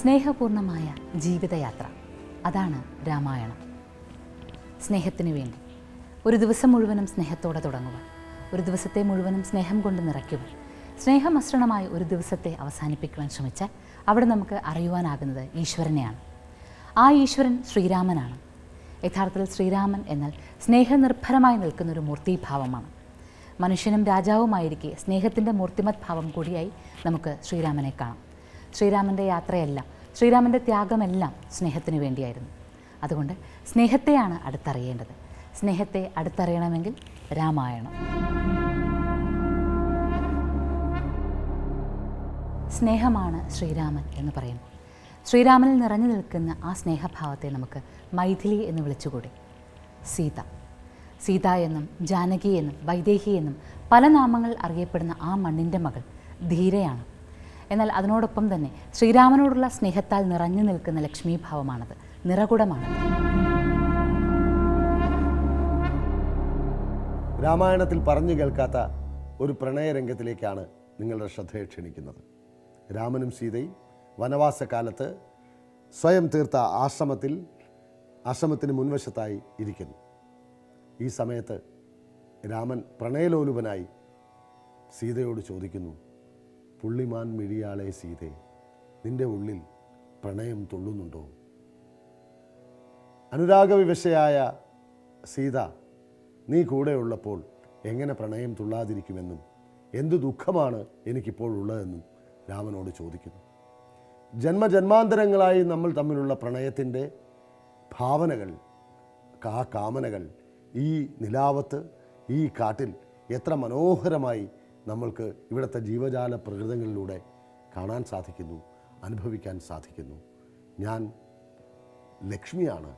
സ്നേഹപൂർണമായ ജീവിതയാത്ര. അതാണ് രാമായണം. സ്നേഹത്തിന് വേണ്ടി. ഒരു ദിവസം മുഴുവനും സ്നേഹത്തോടെ തുടങ്ങുക ഒരു ദിവസത്തെ മുഴുവനും സ്നേഹം കൊണ്ട് നിറയ്ക്കുക സ്നേഹമസൃണമായി ഒരു ദിവസത്തെ അവസാനിപ്പിക്കുവാൻ ശ്രമിച്ചാൽ അവിടെ നമുക്ക് അറിയുവാനാകുന്നത് ഈശ്വരനെയാണ്. ആ ഈശ്വരൻ ശ്രീരാമനാണ്. യഥാർത്ഥത്തിൽ ശ്രീരാമൻ എന്നാൽ സ്നേഹനിർഭരമായി നിൽക്കുന്ന ഒരു മൂർത്തിഭാവമാണ്. മനുഷ്യനും രാജാവുമായിരിക്കെ സ്നേഹത്തിന്റെ മൂർത്തിമത് ഭാവം കൂടിയായി നമുക്ക് ശ്രീരാമനെ കാണാം. ശ്രീരാമന്റെ യാത്രയെല്ലാം ശ്രീരാമന്റെ ത്യാഗമെല്ലാം സ്നേഹത്തിന് വേണ്ടിയായിരുന്നു. അതുകൊണ്ട് സ്നേഹത്തെയാണ് അടുത്തറിയേണ്ടത്. സ്നേഹത്തെ അടുത്തറിയണമെങ്കിൽ രാമായണം. സ്നേഹമാണ് ശ്രീരാമൻ എന്ന് പറയുമ്പോൾ ശ്രീരാമനിൽ നിറഞ്ഞു നിൽക്കുന്ന ആ സ്നേഹഭാവത്തെ നമുക്ക് മൈഥിലി എന്ന് വിളിച്ചുകൂടി. സീത. സീത എന്നും ജാനകി എന്നും വൈദേഹി എന്നും പല നാമങ്ങൾ അറിയപ്പെടുന്ന ആ മണ്ണിന്റെ മകൾ ധീരയാണ്. എന്നാൽ അതിനോടൊപ്പം തന്നെ ശ്രീരാമനോടുള്ള സ്നേഹത്താൽ നിറഞ്ഞു നിൽക്കുന്ന ലക്ഷ്മീഭാവമാണത്. നിറകുടമാണത് രാമായണത്തിൽ പറഞ്ഞു കേൾക്കാത്ത ഒരു പ്രണയരംഗത്തിലേക്കാണ് നിങ്ങളുടെ ശ്രദ്ധയെ ക്ഷണിക്കുന്നത്. രാമനും സീതയും വനവാസകാലത്ത് സ്വയം തീർത്ത ആശ്രമത്തിൽ ആശ്രമത്തിന് മുൻവശത്തായി ഇരിക്കുന്നു. ഈ സമയത്ത് രാമൻ പ്രണയലോലുപനായി സീതയോട് ചോദിക്കുന്നു പുള്ളിമാൻ മിഴിയാളെ സീതെ നിന്റെ ഉള്ളിൽ പ്രണയം തുള്ളുന്നുണ്ടോ? അനുരാഗവിവശയായ സീത നീ കൂടെയുള്ളപ്പോൾ എങ്ങനെ പ്രണയം തുള്ളാതിരിക്കുമെന്നും എന്തു ദുഃഖമാണ് എനിക്കിപ്പോൾ ഉള്ളതെന്നും രാമനോട് ചോദിക്കുന്നു. ജന്മജന്മാന്തരങ്ങളായി നമ്മൾ തമ്മിലുള്ള പ്രണയത്തിന്റെ ഭാവനകൾ ആ കാമനകൾ ഈ നിലാവത്ത് ഈ കാട്ടിൽ എത്ര മനോഹരമായി നമ്മൾക്ക് ഇവിടുത്തെ ജീവജാല പ്രകൃതങ്ങളിലൂടെ കാണാൻ സാധിക്കുന്നു അനുഭവിക്കാൻ സാധിക്കുന്നു. ഞാൻ ലക്ഷ്മിയാണ്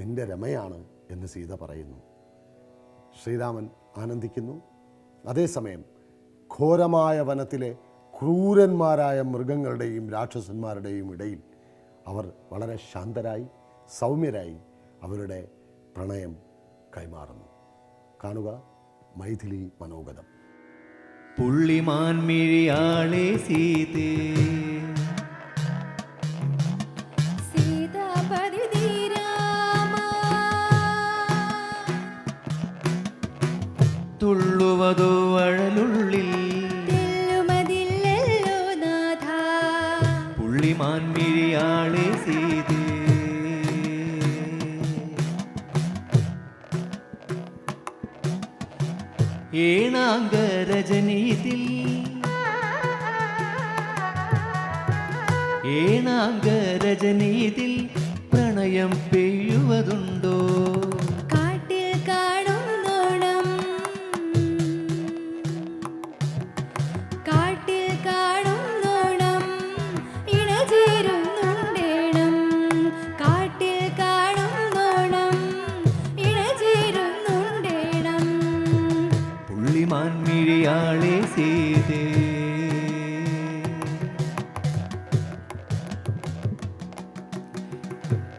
നിന്റെ രമയാണ് എന്ന് സീത പറയുന്നു. ശ്രീരാമൻ ആനന്ദിക്കുന്നു. അതേസമയം ഘോരമായ വനത്തിലെ ക്രൂരന്മാരായ മൃഗങ്ങളുടെയും രാക്ഷസന്മാരുടെയും ഇടയിൽ അവർ വളരെ ശാന്തരായി സൗമ്യരായി അവരുടെ പ്രണയം കൈമാറുന്നു. കാണുക മൈഥിലി മനോഗതം. പുള്ളിമാൻമിഴിയാളെ സീതേ സീതാപതി ഏണാങ്കരജനീതിൽ. ഏണാങ്കരജനീതിൽ പ്രണയം പെയ്യുവതുണ്ടോ.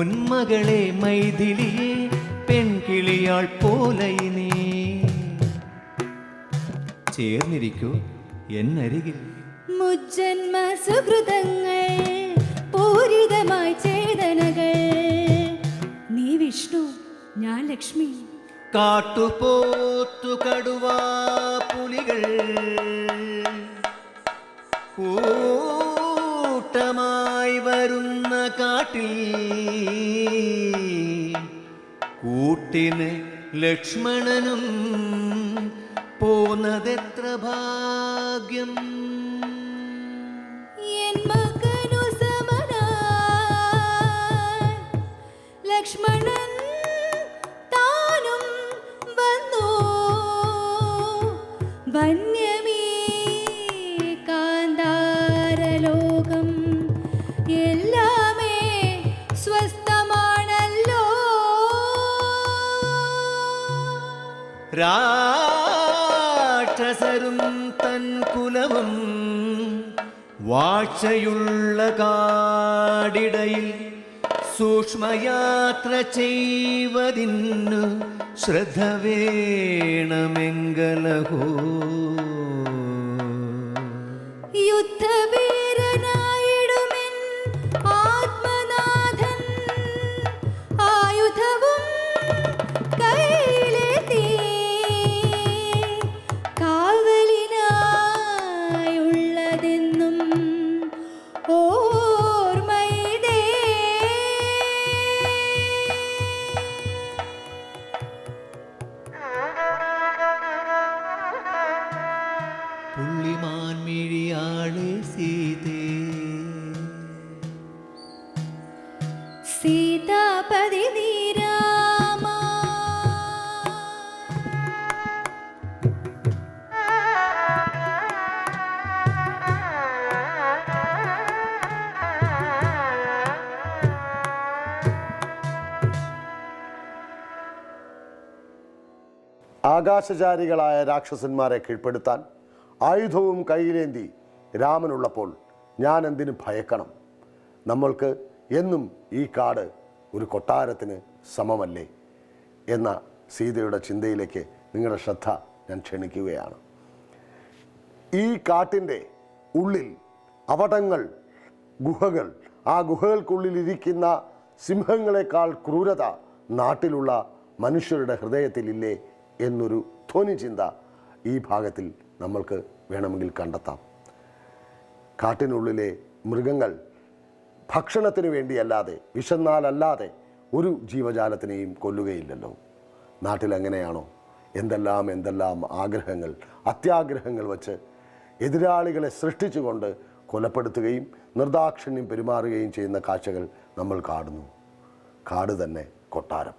പൊന്മകളെ മൈഥിലിയെ പെൺകിളിയാൾ പോലെ നീ. ചേർന്നിരിക്കൂ എന്നരികിൽ. മുജ്ജന്മ സുഹൃതങ്ങൾ പൂരിതമായി ചേതനകൾ. നീ വിഷ്ണു ഞാൻ ലക്ഷ്മി. കാട്ടുപോത്തു കടുവാ പുലികൾ. ലക്ഷ്മണനും പോന്നതെത്ര ഭാഗ്യം. എൻ രാക്ഷസരും തൻ കുലവും വാഴ്ചയുള്ള കാടിടയിൽ സൂക്ഷ്മയാത്ര ചെയ്വതിന്നു ശ്രദ്ധ വേണമെങ്കലഹോ. യുദ്ധവീരനായിടുമെൻ ആകാശചാരികളായ രാക്ഷസന്മാരെ കീഴ്പ്പെടുത്താൻ ആയുധവും കയ്യിലേന്തി രാമനുള്ളപ്പോൾ ഞാൻ എന്തിനു ഭയക്കണം? നമ്മൾക്ക് എന്നും ഈ കാട് ഒരു കൊട്ടാരത്തിന് സമമല്ലേ എന്ന സീതയുടെ ചിന്തയിലേക്ക് നിങ്ങളുടെ ശ്രദ്ധ ഞാൻ ക്ഷണിക്കുകയാണ്. ഈ കാട്ടിന്റെ ഉള്ളിൽ അവടങ്ങൾ ഗുഹകൾ ആ ഗുഹകൾക്കുള്ളിൽ ഇരിക്കുന്ന സിംഹങ്ങളെക്കാൾ ക്രൂരത നാട്ടിലുള്ള മനുഷ്യരുടെ ഹൃദയത്തിലില്ലേ എന്നൊരു ധ്വനി ചിന്ത ഈ ഭാഗത്തിൽ നമ്മൾക്ക് വേണമെങ്കിൽ കണ്ടെത്താം. കാട്ടിനുള്ളിലെ മൃഗങ്ങൾ ഭക്ഷണത്തിന് വേണ്ടിയല്ലാതെ വിശന്നാലല്ലാതെ ഒരു ജീവജാലത്തിനെയും കൊല്ലുകയില്ലല്ലോ. നാട്ടിലെങ്ങനെയാണോ എന്തെല്ലാം എന്തെല്ലാം ആഗ്രഹങ്ങൾ അത്യാഗ്രഹങ്ങൾ വച്ച് എതിരാളികളെ സൃഷ്ടിച്ചുകൊണ്ട് കൊലപ്പെടുത്തുകയും നിർദാക്ഷിണ്യം പെരുമാറുകയും ചെയ്യുന്ന കാഴ്ചകൾ നമ്മൾ കാണുന്നു. കാട് തന്നെ കൊട്ടാരം.